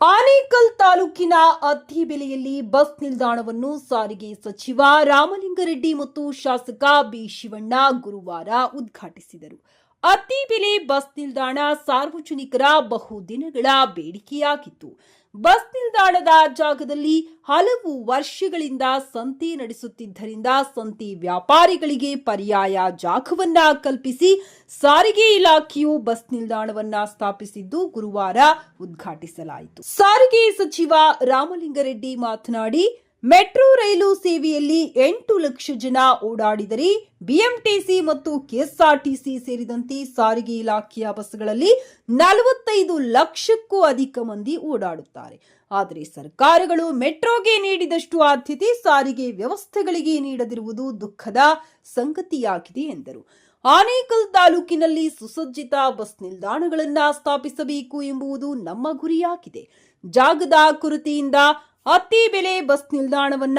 ಆನೇಕಲ್ ತಾಲೂಕಿನ ಅತ್ತಿಬೆಲೆಯಲ್ಲಿ ಬಸ್ ನಿಲ್ದಾಣವನ್ನು ಸಾರಿಗೆ ಸಚಿವ ರಾಮಲಿಂಗರೆಡ್ಡಿ ಮತ್ತು ಶಾಸಕ ಬಿ ಶಿವಣ್ಣ ಗುರುವಾರ ಉದ್ಘಾಟಿಸಿದರು. ಅತ್ತಿಬೆಲೆ ಬಸ್ ನಿಲ್ದಾಣ ಸಾರ್ವಜನಿಕರ ಬಹುದಿನಗಳ ಬೇಡಿಕೆಯಾಗಿತ್ತು. ಬಸ್ ನಿಲ್ದಾಣದ ಜಾಗದಲ್ಲಿ ಹಲವು ವರ್ಷಗಳಿಂದ ಸಂತೆ ನಡೆಸುತ್ತಿದ್ದರಿಂದ ಸಂತೆ ವ್ಯಾಪಾರಿಗಳಿಗೆ ಪರ್ಯಾಯ ಜಾಗವನ್ನ ಕಲ್ಪಿಸಿ ಸಾರಿಗೆ ಇಲಾಖೆಯು ಬಸ್ ನಿಲ್ದಾಣವನ್ನ ಸ್ಥಾಪಿಸಿದ್ದು ಗುರುವಾರ ಉದ್ಘಾಟಿಸಲಾಯಿತು. ಸಾರಿಗೆ ಸಚಿವ ರಾಮಲಿಂಗರೆಡ್ಡಿ ಮಾತನಾಡಿ ಮೆಟ್ರೋ ರೈಲು ಸೇವೆಯಲ್ಲಿ ಎಂಟು ಲಕ್ಷ ಜನ ಓಡಾಡಿದರೆ ಬಿಎಂಟಿಸಿ ಮತ್ತು ಕೆಎಸ್ಆರ್ಟಿಸಿ ಸೇರಿದಂತೆ ಸಾರಿಗೆ ಇಲಾಖೆಯ ಬಸ್ಗಳಲ್ಲಿ ನಲವತ್ತೈದು ಲಕ್ಷಕ್ಕೂ ಅಧಿಕ ಮಂದಿ ಓಡಾಡುತ್ತಾರೆ. ಆದರೆ ಸರ್ಕಾರಗಳು ಮೆಟ್ರೋಗೆ ನೀಡಿದಷ್ಟು ಆದ್ಯತೆ ಸಾರಿಗೆ ವ್ಯವಸ್ಥೆಗಳಿಗೆ ನೀಡದಿರುವುದು ದುಃಖದ ಸಂಗತಿಯಾಗಿದೆ ಎಂದರು. ಆನೇಕಲ್ ತಾಲೂಕಿನಲ್ಲಿ ಸುಸಜ್ಜಿತ ಬಸ್ ನಿಲ್ದಾಣಗಳನ್ನು ಸ್ಥಾಪಿಸಬೇಕು ಎಂಬುದು ನಮ್ಮ ಗುರಿಯಾಗಿದೆ. ಜಾಗದ ಕೊರತೆಯಿಂದ ಅತಿ ಬೆಲೆ ಬಸ್ ನಿಲ್ದಾಣವನ್ನ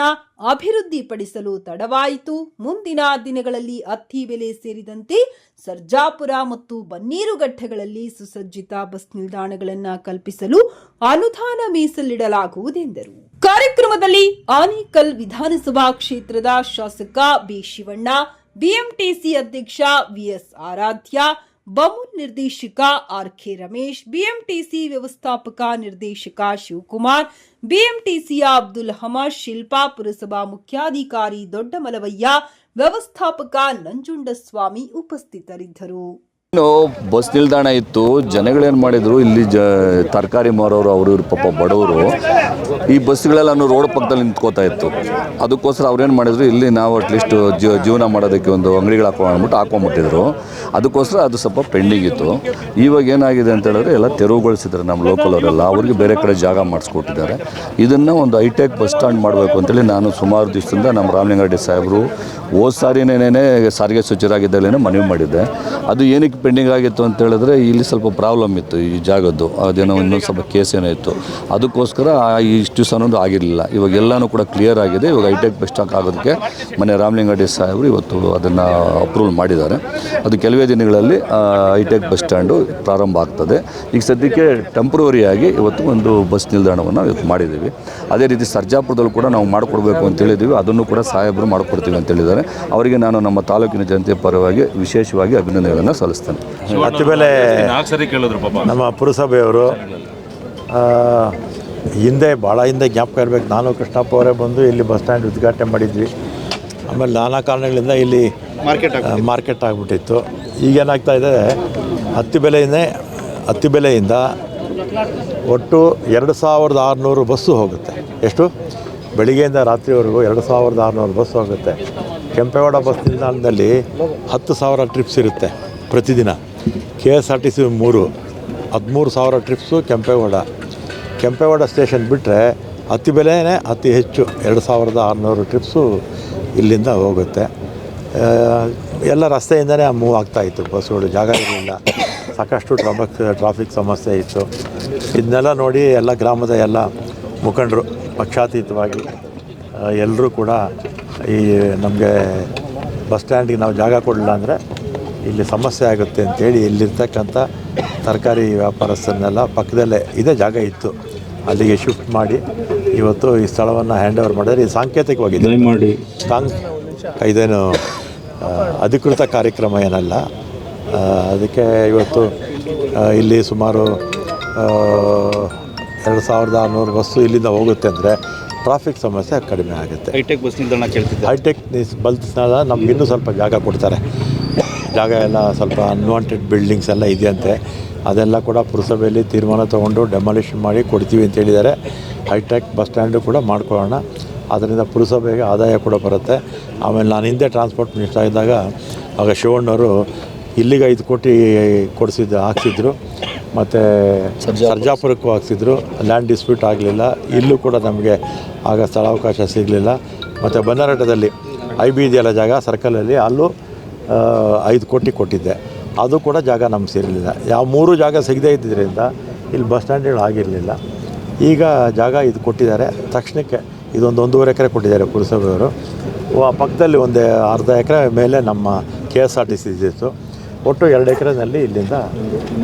ಅಭಿವೃದ್ಧಿಪಡಿಸಲು ತಡವಾಯಿತು. ಮುಂದಿನ ದಿನಗಳಲ್ಲಿ ಅತ್ತಿ ಬೆಲೆ ಸೇರಿದಂತೆ ಸರ್ಜಾಪುರ ಮತ್ತು ಬನ್ನೀರುಘಟ್ಟಗಳಲ್ಲಿ ಸುಸಜ್ಜಿತ ಬಸ್ ನಿಲ್ದಾಣಗಳನ್ನು ಕಲ್ಪಿಸಲು ಅನುದಾನ ಮೀಸಲಿಡಲಾಗುವುದೆಂದರು. ಕಾರ್ಯಕ್ರಮದಲ್ಲಿ ಆನೇಕಲ್ ವಿಧಾನಸಭಾ ಕ್ಷೇತ್ರದ ಶಾಸಕ ಬಿ ಶಿವಣ್ಣ ಬಿಎಂಟಿಸಿ ಅಧ್ಯಕ್ಷ ವಿಎಸ್ ಆರಾಧ್ಯ ಬಮೂಲ್ ನಿರ್ದೇಶಕ ಆರ್ ಕೆ ರಮೇಶ್, ಬಿಎಂಟಿಸಿ ವ್ಯವಸ್ಥಾಪಕ ನಿರ್ದೇಶಕ ಶಿವಕುಮಾರ್ ಬಿಎಂಟಿಸಿಯ ಅಬ್ದುಲ್ ಹಮದ್, ಶಿಲ್ಪಾ ಪುರಸಭಾ ಮುಖ್ಯಾಧಿಕಾರಿ ದೊಡ್ಡಮಲವಯ್ಯ, ವ್ಯವಸ್ಥಾಪಕ ನಂಜುಂಡಸ್ವಾಮಿ ಉಪಸ್ಥಿತರಿದ್ದರು. ಬಸ್ ನಿಲ್ದಾಣ ಇತ್ತು. ಜನಗಳೇನು ಮಾಡಿದರು? ಇಲ್ಲಿ ಜ ತರಕಾರಿ ಮಾರೋರು, ಅವರು ಪಾಪ ಬಡವರು. ಈ ಬಸ್ಗಳೆಲ್ಲ ರೋಡ್ ಪಕ್ಕದಲ್ಲಿ ನಿಂತ್ಕೋತಾ ಇತ್ತು. ಅದಕ್ಕೋಸ್ಕರ ಅವ್ರೇನು ಮಾಡಿದ್ರು, ಇಲ್ಲಿ ನಾವು ಅಟ್ಲೀಸ್ಟ್ ಜೀವನ ಮಾಡೋದಕ್ಕೆ ಒಂದು ಅಂಗಡಿಗಳು ಹಾಕೋ ಅಂದ್ಬಿಟ್ಟು ಹಾಕೊಂಬಿಟ್ಟಿದ್ರು. ಅದಕ್ಕೋಸ್ಕರ ಅದು ಸ್ವಲ್ಪ ಪೆಂಡಿಂಗ್ ಇತ್ತು ಇವಾಗ ಏನಾಗಿದೆ ಅಂತ ಹೇಳಿದ್ರೆ ಎಲ್ಲ ತೆರವುಗೊಳಿಸಿದ್ದಾರೆ ನಮ್ಮ ಲೋಕಲ್ ಅವರೆಲ್ಲ. ಅವ್ರಿಗೆ ಬೇರೆ ಕಡೆ ಜಾಗ ಮಾಡಿಸ್ಕೊಟ್ಟಿದ್ದಾರೆ. ಇದನ್ನು ಒಂದು ಹೈಟೆಕ್ ಬಸ್ ಸ್ಟ್ಯಾಂಡ್ ಮಾಡಬೇಕು ಅಂತೇಳಿ ನಾನು ಸುಮಾರು ದಿವಸದಿಂದ ನಮ್ಮ ರಾಮಲಿಂಗಾರೆಡ್ಡಿ ಸಾಹೇಬರು ಹೋದ ಸಾರಿನೇನೇ ಸಾರಿಗೆ ಸಚಿವರಾಗಿದ್ದಲ್ಲೇ ಮನವಿ ಮಾಡಿದ್ದೆ. ಅದು ಏನಕ್ಕೆ ಪೆಂಡಿಂಗ್ ಆಗಿತ್ತು ಅಂತ ಹೇಳಿದ್ರೆ ಇಲ್ಲಿ ಸ್ವಲ್ಪ ಪ್ರಾಬ್ಲಮ್ ಇತ್ತು ಈ ಜಾಗದ್ದು. ಅದೇನೋ ಇನ್ನೊಂದು ಸ್ವಲ್ಪ ಕೇಸ್ ಏನೋ ಇತ್ತು. ಅದಕ್ಕೋಸ್ಕರ ಇಷ್ಟು ದಿವಸ ಅನ್ನೋದು ಆಗಿರಲಿಲ್ಲ. ಇವಾಗ ಎಲ್ಲನೂ ಕೂಡ ಕ್ಲಿಯರ್ ಆಗಿದೆ. ಇವಾಗ ಹೈಟೆಕ್ ಬಸ್ ಸ್ಟಾಕ್ ಆಗೋದಕ್ಕೆ ಮನೆ ರಾಮಲಿಂಗಡ್ಡಿ ಸಾಹೇಬರು ಇವತ್ತು ಅದನ್ನು ಅಪ್ರೂವಲ್ ಮಾಡಿದ್ದಾರೆ. ಅದು ಕೆಲವೇ ದಿನಗಳಲ್ಲಿ ಹೈಟೆಕ್ ಬಸ್ ಸ್ಟ್ಯಾಂಡು ಪ್ರಾರಂಭ ಆಗ್ತದೆ. ಈಗ ಸದ್ಯಕ್ಕೆ ಟೆಂಪ್ರವರಿಯಾಗಿ ಇವತ್ತು ಒಂದು ಬಸ್ ನಿಲ್ದಾಣವನ್ನು ಇವತ್ತು ಮಾಡಿದ್ದೀವಿ. ಅದೇ ರೀತಿ ಸರ್ಜಾಪುರದಲ್ಲೂ ಕೂಡ ನಾವು ಮಾಡಿಕೊಡ್ಬೇಕು ಅಂತ ಹೇಳಿದ್ದೀವಿ. ಅದನ್ನು ಕೂಡ ಸಾಹೇಬರು ಮಾಡಿಕೊಡ್ತೀವಿ ಅಂತ ಹೇಳಿದ್ದಾರೆ. ಅವರಿಗೆ ನಾನು ನಮ್ಮ ತಾಲೂಕಿನ ಜನತೆ ಪರವಾಗಿ ವಿಶೇಷವಾಗಿ ಅಭಿನಂದನೆಗಳನ್ನು ಸಲ್ಲಿಸ್ತೇನೆ. ಹತ್ತಿ ಬೆಲೆ ನಾಲ್ಕು ಸರಿ ಕೇಳಿದ್ರು ಪಾಪ. ನಮ್ಮ ಪುರಸಭೆಯವರು ಹಿಂದೆ ಭಾಳ ಹಿಂದೆ ಜ್ಞಾಪಕ ಇರಬೇಕು. ನಾನು ಕೃಷ್ಣಪ್ಪ ಅವರೇ ಬಂದು ಇಲ್ಲಿ ಬಸ್ ಸ್ಟ್ಯಾಂಡ್ ಉದ್ಘಾಟನೆ ಮಾಡಿದ್ವಿ. ಆಮೇಲೆ ನಾನಾ ಕಾರಣಗಳಿಂದ ಇಲ್ಲಿ ಮಾರ್ಕೆಟ್ ಮಾರ್ಕೆಟ್ ಆಗಿಬಿಟ್ಟಿತ್ತು. ಈಗೇನಾಗ್ತಾ ಇದೆ ಹತ್ತಿ ಬೆಲೆಯೇ ಹತ್ತಿ ಬೆಲೆಯಿಂದ ಒಟ್ಟು ಎರಡು ಸಾವಿರದ ಆರುನೂರು ಬಸ್ಸು ಹೋಗುತ್ತೆ. ಎಷ್ಟು? ಬೆಳಿಗ್ಗೆಯಿಂದ ರಾತ್ರಿವರೆಗೂ ಎರಡು ಸಾವಿರದ ಆರುನೂರು ಬಸ್ ಹೋಗುತ್ತೆ. ಕೆಂಪೇಗೌಡ ಬಸ್ ನಿಲ್ದಾಣದಲ್ಲಿ ಹತ್ತು ಸಾವಿರ ಟ್ರಿಪ್ಸ್ ಇರುತ್ತೆ. ಪ್ರತಿದಿನ. K S R T C ಮೂರು, ಹದಿಮೂರು ಸಾವಿರ ಟ್ರಿಪ್ಸು ಕೆಂಪೇಗೌಡ. ಕೆಂಪೇಗೌಡ ಸ್ಟೇಷನ್ ಬಿಟ್ಟರೆ ಅತಿ ಬೆಲೆಯೇ ಅತಿ ಹೆಚ್ಚು ಎರಡು ಸಾವಿರದ ಆರುನೂರು ಟ್ರಿಪ್ಸು ಇಲ್ಲಿಂದ ಹೋಗುತ್ತೆ. ಎಲ್ಲ ರಸ್ತೆಯಿಂದನೇ ಮೂವ್ ಆಗ್ತಾಯಿತ್ತು ಬಸ್ಸುಗಳು ಜಾಗ ಇರಲಿಲ್ಲ. ಸಾಕಷ್ಟು ಟ್ರಾಫಿಕ್ ಟ್ರಾಫಿಕ್ ಸಮಸ್ಯೆ ಇತ್ತು. ಇದನ್ನೆಲ್ಲ ನೋಡಿ ಎಲ್ಲ ಗ್ರಾಮದ ಎಲ್ಲ ಮುಖಂಡರು ಪಕ್ಷಾತೀತವಾಗಿ ಎಲ್ಲರೂ ಕೂಡ ಈ ನಮಗೆ ಬಸ್ ಸ್ಟ್ಯಾಂಡಿಗೆ ನಾವು ಜಾಗ ಕೊಡಲಿಲ್ಲ ಅಂದರೆ ಇಲ್ಲಿ ಸಮಸ್ಯೆ ಆಗುತ್ತೆ ಅಂತೇಳಿ ಇಲ್ಲಿರ್ತಕ್ಕಂಥ ತರಕಾರಿ ವ್ಯಾಪಾರಸ್ಥರನ್ನೆಲ್ಲ ಪಕ್ಕದಲ್ಲೇ ಇದೇ ಜಾಗ ಇತ್ತು. ಅಲ್ಲಿಗೆ ಶಿಫ್ಟ್ ಮಾಡಿ ಇವತ್ತು ಈ ಸ್ಥಳವನ್ನು ಹ್ಯಾಂಡ್ ಓವರ್ ಮಾಡಿದ್ರೆ ಈ ಸಾಂಕೇತಿಕವಾಗಿದೆ. ಮಾಡಿ ಸಾಂಗ್ ಇದೇನು ಅಧಿಕೃತ ಕಾರ್ಯಕ್ರಮ ಏನಲ್ಲ. ಅದಕ್ಕೆ ಇವತ್ತು ಇಲ್ಲಿ ಸುಮಾರು ಎರಡು ಸಾವಿರದ ಆರುನೂರು ಬಸ್ಸು ಇಲ್ಲಿಂದ ಹೋಗುತ್ತೆ ಅಂದರೆ ಟ್ರಾಫಿಕ್ ಸಮಸ್ಯೆ ಕಡಿಮೆ ಆಗುತ್ತೆ. ಹೈಟೆಕ್ ಬಸ್ ನಿಲ್ದಾಣ ಕೇಳ್ತಿದ್ದೆ. ಹೈಟೆಕ್ ಬಲ್ಸ್ನಾಗ ನಮ್ಗೆ ಇನ್ನೂ ಸ್ವಲ್ಪ ಜಾಗ ಕೊಡ್ತಾರೆ. ಜಾಗ ಎಲ್ಲ ಸ್ವಲ್ಪ ಅನ್ವಾಂಟೆಡ್ ಬಿಲ್ಡಿಂಗ್ಸ್ ಎಲ್ಲ ಇದೆಯಂತೆ. ಅದೆಲ್ಲ ಕೂಡ ಪುರಸಭೆಯಲ್ಲಿ ತೀರ್ಮಾನ ತಗೊಂಡು ಡೆಮಾಲಿಷನ್ ಮಾಡಿ ಕೊಡ್ತೀವಿ ಅಂತ ಹೇಳಿದ್ದಾರೆ. ಹೈಟೆಕ್ ಬಸ್ ಸ್ಟ್ಯಾಂಡು ಕೂಡ ಮಾಡ್ಕೊಳ್ಳೋಣ. ಅದರಿಂದ ಪುರಸಭೆಗೆ ಆದಾಯ ಕೂಡ ಬರುತ್ತೆ. ಆಮೇಲೆ ನಾನು ಹಿಂದೆ ಟ್ರಾನ್ಸ್ಪೋರ್ಟ್ ಮಿನಿಸ್ಟರ್ ಆಗಿದ್ದಾಗ ಆಗ ಶಿವಣ್ಣವರು ಇಲ್ಲಿಗೆ ಐದು ಕೋಟಿ ಕೊಡಿಸಿದ್ದು ಹಾಕ್ಸಿದ್ರು. ಮತ್ತು ಸರ್ಜಾಪುರಕ್ಕೂ ಹಾಕ್ಸಿದ್ರು. ಲ್ಯಾಂಡ್ ಡಿಸ್ಪ್ಯೂಟ್ ಆಗಲಿಲ್ಲ. ಇಲ್ಲೂ ಕೂಡ ನಮಗೆ ಆಗ ಸ್ಥಳಾವಕಾಶ ಸಿಗಲಿಲ್ಲ. ಮತ್ತು ಬನ್ನರಘಟ್ಟದಲ್ಲಿ ಐ ಬಿ ಇದೆಯಲ್ಲ ಜಾಗ ಸರ್ಕಲಲ್ಲಿ ಅಲ್ಲೂ ಐದು ಕೋಟಿ ಕೊಟ್ಟಿದ್ದೆ. ಅದು ಕೂಡ ಜಾಗ ನಮ್ಗೆ ಸೇರಲಿಲ್ಲ. ಯಾವ ಮೂರು ಜಾಗ ಸಿಗದೇ ಇದ್ದಿದ್ದರಿಂದ ಇಲ್ಲಿ ಬಸ್ ಸ್ಟ್ಯಾಂಡ್ಗಳು ಆಗಿರಲಿಲ್ಲ. ಈಗ ಜಾಗ ಇದು ಕೊಟ್ಟಿದ್ದಾರೆ. ತಕ್ಷಣಕ್ಕೆ ಇದೊಂದು ಒಂದೂವರೆ ಎಕರೆ ಕೊಟ್ಟಿದ್ದಾರೆ ಪುರಸಭೆಯವರು. ಪಕ್ಕದಲ್ಲಿ ಒಂದು ಅರ್ಧ ಎಕರೆ ಮೇಲೆ ನಮ್ಮ K S R T C ಇದ್ದಿತ್ತು. ಒಟ್ಟು ಎರಡು ಎಕರೆನಲ್ಲಿ ಇಲ್ಲಿಂದ